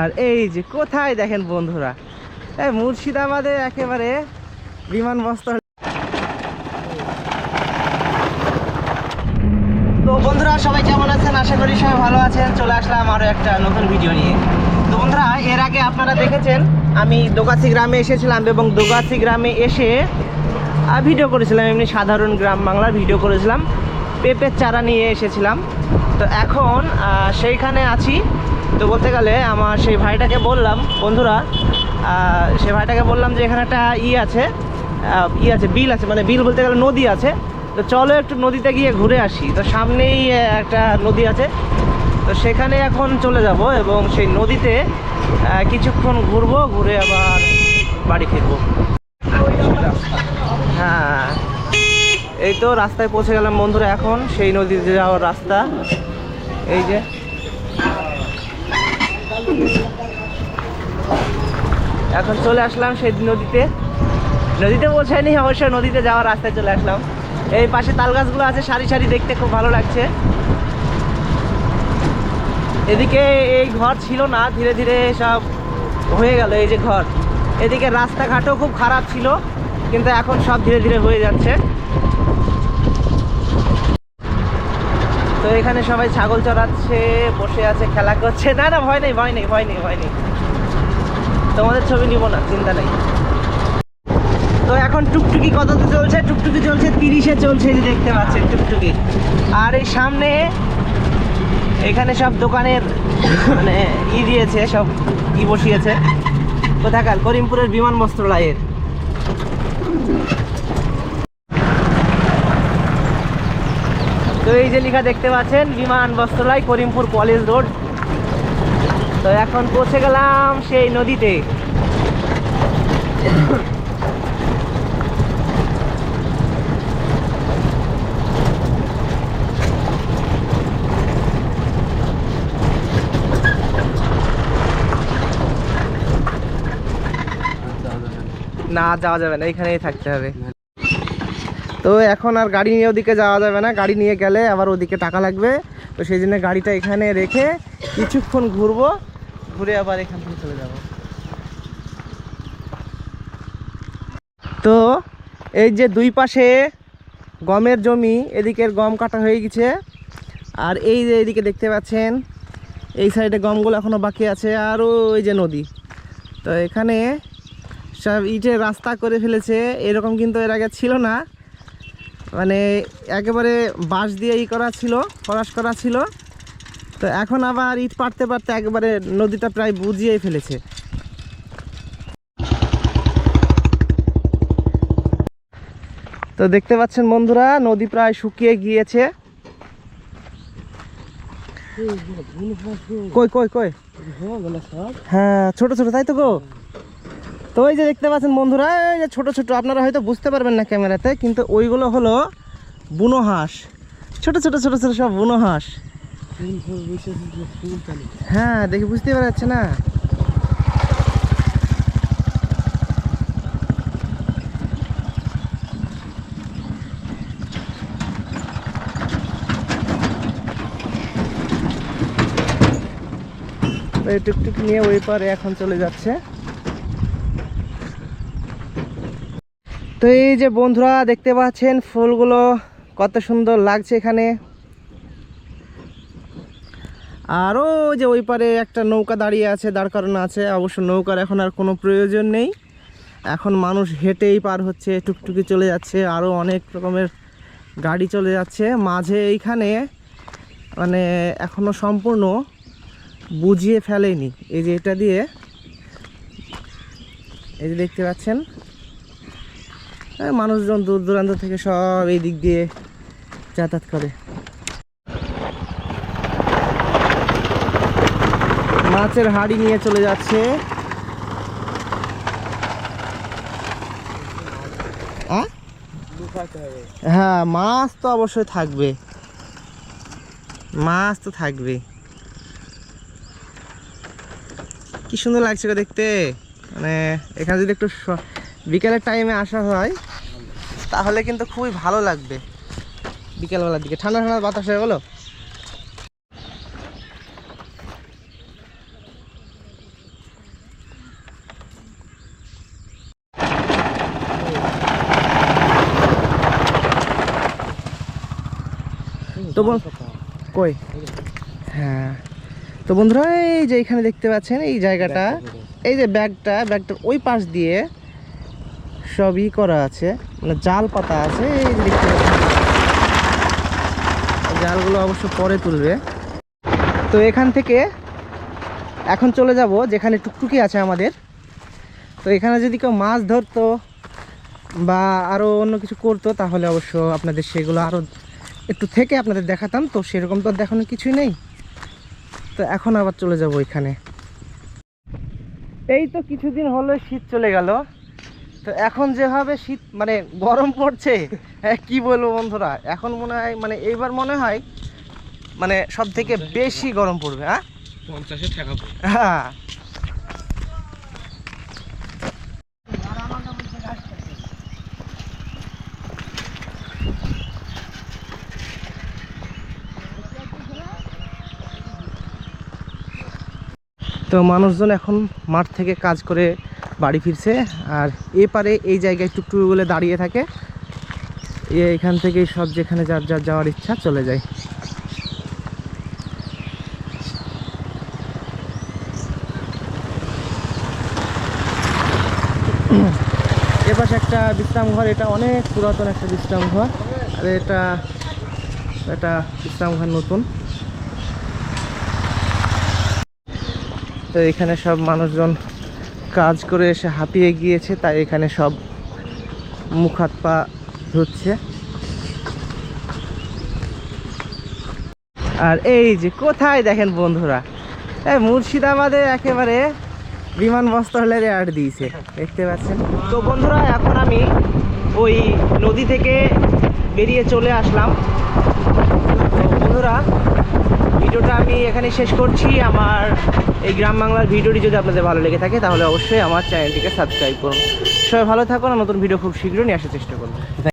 আর এই যে কোথায় দেখেন বন্ধুরা? এই মুর্শিদাবাদে একেবারে বিমান বস্তা তো বন্ধুরা, সবাই কেমন আছেন? আশা করি সবাই ভালো আছেন। চলে আসলাম আরও একটা নতুন ভিডিও নিয়ে। তো বন্ধুরা, এর আগে আপনারা দেখেছেন, আমি দোগাছি গ্রামে এসেছিলাম এবং দোগাছি গ্রামে এসে ভিডিও করেছিলাম। এমনি সাধারণ গ্রাম বাংলার ভিডিও করেছিলাম। পেঁপের চারা নিয়ে এসেছিলাম। তো এখন সেইখানে আছি। তো বলতে গেলে আমার সেই ভাইটাকে বললাম, বন্ধুরা সেই ভাইটাকে বললাম যে এখানে একটা ই আছে ই আছে, বিল আছে মানে বিল বলতে গেলে নদী আছে। তো চলো একটু নদীতে গিয়ে ঘুরে আসি। তো সামনেই একটা নদী আছে। তো সেখানে এখন চলে যাব এবং সেই নদীতে কিছুক্ষণ ঘুরবো, ঘুরে আবার বাড়ি ফিরবো। হ্যাঁ এই তো রাস্তায় পৌঁছে গেলাম বন্ধুরা এখন, সেই নদীতে যাওয়ার রাস্তা। এই যে। এখন চলে আসলাম সেই নদীতে। নদীতে পৌঁছায়নি অবশ্য নদীতে যাওয়ার রাস্তায় চলে আসলাম। এই পাশে তাল গাছগুলো আছে, সারি সারি দেখতে খুব ভালো লাগছে। এদিকে এই ঘর ছিল না, ধীরে ধীরে সব হয়ে গেল এই যে ঘর। এদিকে রাস্তাঘাটও খুব খারাপ ছিল, কিন্তু এখন সব ধীরে ধীরে হয়ে যাচ্ছে। এখানে সবাই ছাগল চড়াচ্ছে, বসে আছে, খেলা করছে। না না, ভয় নেই ভয় নেই ভয় নেই ভয় নেই। তোমাদের ছবি নিব না, চিন্তা নেই। তো এখন টুকটুকি কততে চলছে? টুকটুকি চলছে তিরিশে চলছে দেখতে পাচ্ছেন টুকটুকি। আর এই সামনে এখানে সব দোকানের মানে ই দিয়েছে, সব ই বসিয়েছে। কোথাকার? করিমপুরের বিমান বস্ত্রালয়ের তো এই যে লেখা দেখতে পাচ্ছেন, বিমান বস্ত্রালয়, করিমপুর কলেজ রোড। তো এখন পৌঁছে গেলাম সেই নদীতে। না, যাওয়া যাবে না, এখানেই থাকতে হবে। তো এখন আর গাড়ি নিয়ে ওদিকে যাওয়া যাবে না, গাড়ি নিয়ে গেলে আবার ওদিকে টাকা লাগবে। তো সেই জন্য গাড়িটা এখানে রেখে কিছুক্ষণ ঘুরবো, ঘুরে আবার এখান থেকে চলে যাব। তো এই যে দুই পাশে গমের জমি, এদিকের গম কাটা হয়ে গেছে। আর এই যে এদিকে দেখতে পাচ্ছেন, এই সাইডে গমগুলো এখনও বাকি আছে, আর ওই যে নদী। তো এখানে সব ইটের রাস্তা করে ফেলেছে, এরকম কিন্তু এর আগে ছিল না। মানে একেবারে বাঁশ দিয়ে ই করা ছিল ফরাস করা ছিল। তো এখন আবার ইট পাড়তে পারতে একেবারে নদীটা প্রায় বুঝিয়েই ফেলেছে। তো দেখতে পাচ্ছেন বন্ধুরা নদী প্রায় শুকিয়ে গিয়েছে। কই কই কই? হ্যাঁ ছোট ছোট তাই তো গো? তো ওই যে দেখতে পাচ্ছেন বন্ধুরা, এই যে ছোটো ছোটো, আপনারা হয়তো বুঝতে পারবেন না ক্যামেরাতে, কিন্তু ওইগুলো হলো বুনো হাঁস। ছোটো ছোটো ছোটো ছোটো সব বুনো হাঁস। হ্যাঁ দেখি বুঝতে পারা যাচ্ছে না। এই টুকটুক নিয়ে ওই পারে এখন চলে যাচ্ছে। তো এই যে বন্ধুরা দেখতে পাচ্ছেন, ফুলগুলো কত সুন্দর লাগছে এখানে। আরও যে ওই পারে একটা নৌকা দাঁড়িয়ে আছে, দাঁড় করানো আছে, অবশ্য নৌকার এখন আর কোনো প্রয়োজন নেই। এখন মানুষ হেঁটেই পার হচ্ছে, টুকটুকি চলে যাচ্ছে আরও অনেক রকমের গাড়ি চলে যাচ্ছে। মাঝে এইখানে মানে এখনও সম্পূর্ণ বুঝিয়ে ফেলেনি। এই যে এটা দিয়ে, এই যে দেখতে পাচ্ছেন মানুষজন দূর দূরান্ত থেকে সব এই দিক দিয়ে যাতায়াত করে। মাছের হাড়ি নিয়ে চলে যাচ্ছে? হ্যাঁ মাছ তো অবশ্যই থাকবে। মাছ তো থাকবে। কি সুন্দর লাগছে দেখতে। মানে এখানে যদি একটু বিকেলের টাইমে আসা হয়, তাহলে কিন্তু খুবই ভালো লাগবে। বিকেলবেলার দিকে। ঠান্ডা ঠান্ডা বাতাস হয়ে গেল? তো কই? হ্যাঁ। তো বন্ধুরা, এই যে এখানে দেখতে পাচ্ছেন, এই জায়গাটা, এই যে ব্যাগটা, ব্যাগটার ওই পাশ দিয়ে সবই করা আছে। মানে জাল পাতা আছে, এই দেখতে জালগুলো অবশ্য পরে তুলবে। তো এখান থেকে এখন চলে যাব, যেখানে টুকটুকি আছে আমাদের। তো এখানে যদি কেউ মাছ ধরতো বা আরও অন্য কিছু করতো, তাহলে অবশ্য আপনাদের সেগুলো আরও একটু থেকে আপনাদের দেখাতাম। তো সেরকম তো দেখানোর কিছুই নেই। তো এখন আবার চলে যাব এখানে। এই তো কিছুদিন হলো, শীত চলে গেল। তো এখন যেভাবে শীত মানে গরম পড়ছে হ্যাঁ, কি বলব বন্ধুরা? এখন মনে হয় মানে এইবার মনে হয় মানে সব থেকে বেশি গরম পড়বে হ্যাঁ? পঞ্চাশে ঠেকাবো হ্যাঁ। তো মানুষজন এখন মাঠ থেকে কাজ করে বাড়ি ফিরছে। আর এপারে এই জায়গায় টুকটুক বলে দাঁড়িয়ে থাকে। এখান থেকেই সব যেখানে যার যার যাওয়ার ইচ্ছা চলে যায়। এ পাশে একটা বিশ্রাম ঘর এটা অনেক পুরাতন একটা বিশ্রাম ঘর আর এটা এটা বিশ্রাম ঘর নতুন। তো এখানে সব মানুষজন কাজ করে এসে হাঁপিয়ে গিয়েছে, তাই এখানে সব মুখ হাত পা ধুচ্ছে। আর এই যে কোথায় দেখেন বন্ধুরা? এই মুর্শিদাবাদে একেবারে বিমান বস্ত্রালয়ের অ্যাড দিয়েছে, দেখতে পাচ্ছেন? তো বন্ধুরা, এখন আমি ওই নদী থেকে বেরিয়ে চলে আসলাম। বন্ধুরা ভিডিওটা আমি এখানে শেষ করছি। আমার এই গ্রাম বাংলার ভিডিওটি যদি আপনাদের ভালো লেগে থাকে, তাহলে অবশ্যই আমার চ্যানেলটিকে সাবস্ক্রাইব করুন। সবাই ভালো থাকুন নতুন ভিডিও খুব শীঘ্রই নিয়ে আসার চেষ্টা করব